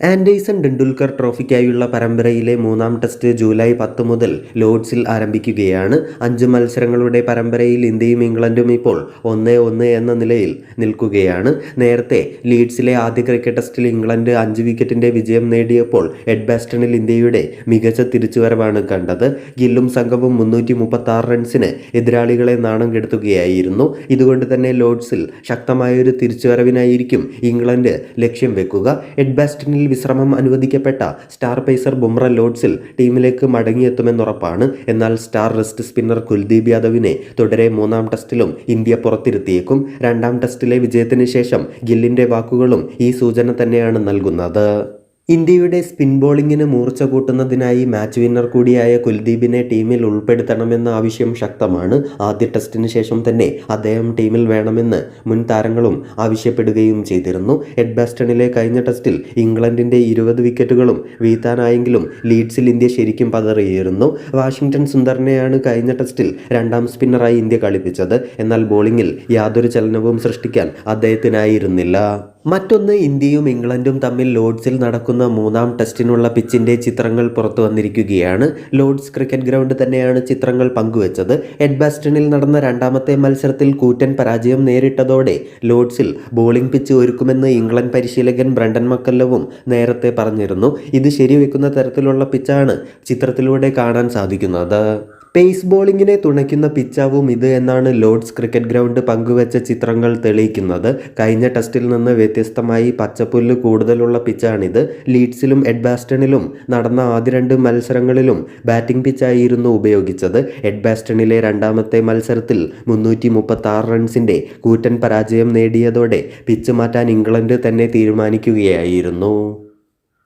Anderson Tendulkar ട്രോഫിക്കായുള്ള പരമ്പരയിലെ മൂന്നാം test July പത്ത് മുതൽ ലോഡ്സിൽ ആരംഭിക്കുകയാണ്. അഞ്ച് മത്സരങ്ങളുടെ പരമ്പരയിൽ ഇന്ത്യയും ഇംഗ്ലണ്ടും ഇപ്പോൾ ഒന്ന് ഒന്ന് എന്ന നിലയിൽ നിൽക്കുകയാണ്. നേരത്തെ ലീഡ്സിലെ ആദ്യ ക്രിക്കറ്റ് ടെസ്റ്റിൽ ഇംഗ്ലണ്ട് അഞ്ച് വിക്കറ്റിന്റെ വിജയം നേടിയപ്പോൾ എഡ്ബാസ്റ്റണിൽ ഇന്ത്യയുടെ മികച്ച തിരിച്ചുവരവാണ് കണ്ടത്. ഗില്ലും സംഘവും മുന്നൂറ്റി മുപ്പത്തി ആറ് റൺസിന് എതിരാളികളെ നാണം കെടുത്തുകയായിരുന്നു. ഇതുകൊണ്ട് തന്നെ ലോഡ്സിൽ ശക്തമായൊരു തിരിച്ചുവരവിനായിരിക്കും ഇംഗ്ലണ്ട് ലക്ഷ്യം വെക്കുക. എഡ്ബാസ്റ്റണിൽ വിശ്രമം അനുവദിക്കപ്പെട്ട സ്റ്റാർ പേസർ ബുംറ ലോഡ്സിൽ ടീമിലേക്ക് മടങ്ങിയെത്തുമെന്നുറപ്പാണ് എന്നാൽ സ്റ്റാർ റെസ്റ്റ് സ്പിന്നർ കുൽദീപ് യാദവിനെ തുടരെ മൂന്നാം ടെസ്റ്റിലും ഇന്ത്യ പുറത്തിരുത്തിയേക്കും. രണ്ടാം ടെസ്റ്റിലെ വിജയത്തിന് ശേഷം ഗില്ലിന്റെ വാക്കുകളും ഈ സൂചന തന്നെയാണ് നൽകുന്നത്. ഇന്ത്യയുടെ സ്പിൻ ബോളിങ്ങിന് മൂർച്ച കൂട്ടുന്നതിനായി മാച്ച് വിന്നർ കൂടിയായ കുൽദീപിനെ ടീമിൽ ഉൾപ്പെടുത്തണമെന്ന ആവശ്യം ശക്തമാണ്. ആദ്യ ടെസ്റ്റിന് ശേഷം തന്നെ അദ്ദേഹം ടീമിൽ വേണമെന്ന് മുൻ താരങ്ങളും ആവശ്യപ്പെടുകയും ചെയ്തിരുന്നു. എഡ്ബാസ്റ്റണിലെ കഴിഞ്ഞ ടെസ്റ്റിൽ ഇംഗ്ലണ്ടിന്റെ ഇരുപത് വിക്കറ്റുകളും വീഴ്ത്താനായെങ്കിലും ലീഡ്സിൽ ഇന്ത്യ ശരിക്കും പതറിയിരുന്നു. വാഷിംഗ്ടൺ സുന്ദറിനെയാണ് കഴിഞ്ഞ ടെസ്റ്റിൽ രണ്ടാം സ്പിന്നറായി ഇന്ത്യ കളിപ്പിച്ചത്. എന്നാൽ ബോളിങ്ങിൽ യാതൊരു ചലനവും സൃഷ്ടിക്കാൻ അദ്ദേഹത്തിനായിരുന്നില്ല. മറ്റൊന്ന് ഇന്ത്യയും ഇംഗ്ലണ്ടും തമ്മിൽ ലോഡ്സിൽ നടക്കുന്ന മൂന്നാം ടെസ്റ്റിനുള്ള പിച്ചിന്റെ ചിത്രങ്ങൾ പുറത്തു വന്നിരിക്കുകയാണ്. ലോഡ്സ് ക്രിക്കറ്റ് ഗ്രൗണ്ട് തന്നെയാണ് ചിത്രങ്ങൾ പങ്കുവച്ചത്. എഡ്ബാസ്റ്റണിൽ നടന്ന രണ്ടാമത്തെ മത്സരത്തിൽ കൂറ്റൻ പരാജയം നേരിട്ടതോടെ ലോഡ്സിൽ ബോളിംഗ് പിച്ച് ഒരുക്കുമെന്ന് ഇംഗ്ലണ്ട് പരിശീലകൻ ബ്രണ്ടൻ മക്കല്ലവും നേരത്തെ പറഞ്ഞിരുന്നു. ഇത് ശരിവെക്കുന്ന തരത്തിലുള്ള പിച്ചാണ് ചിത്രത്തിലൂടെ കാണാൻ സാധിക്കുന്നത്. പേസ് ബോളിങ്ങിനെ തുണയ്ക്കുന്ന പിച്ചാവും ഇത് എന്നാണ് ലോർഡ്സ് ക്രിക്കറ്റ് ഗ്രൗണ്ട് പങ്കുവച്ച ചിത്രങ്ങൾ തെളിയിക്കുന്നത്. കഴിഞ്ഞ ടെസ്റ്റിൽ നിന്ന് വ്യത്യസ്തമായി പച്ചപ്പുല്ല് കൂടുതലുള്ള പിച്ചാണിത്. ലീഡ്സിലും എഡ്ബാസ്റ്റണിലും നടന്ന ആദ്യ രണ്ട് മത്സരങ്ങളിലും ബാറ്റിംഗ് പിച്ചായിരുന്നു ഉപയോഗിച്ചത്. എഡ്ബാസ്റ്റണിലെ രണ്ടാമത്തെ മത്സരത്തിൽ മുന്നൂറ്റി മുപ്പത്തി ആറ് കൂറ്റൻ പരാജയം നേടിയതോടെ പിച്ച് മാറ്റാൻ ഇംഗ്ലണ്ട് തന്നെ തീരുമാനിക്കുകയായിരുന്നു.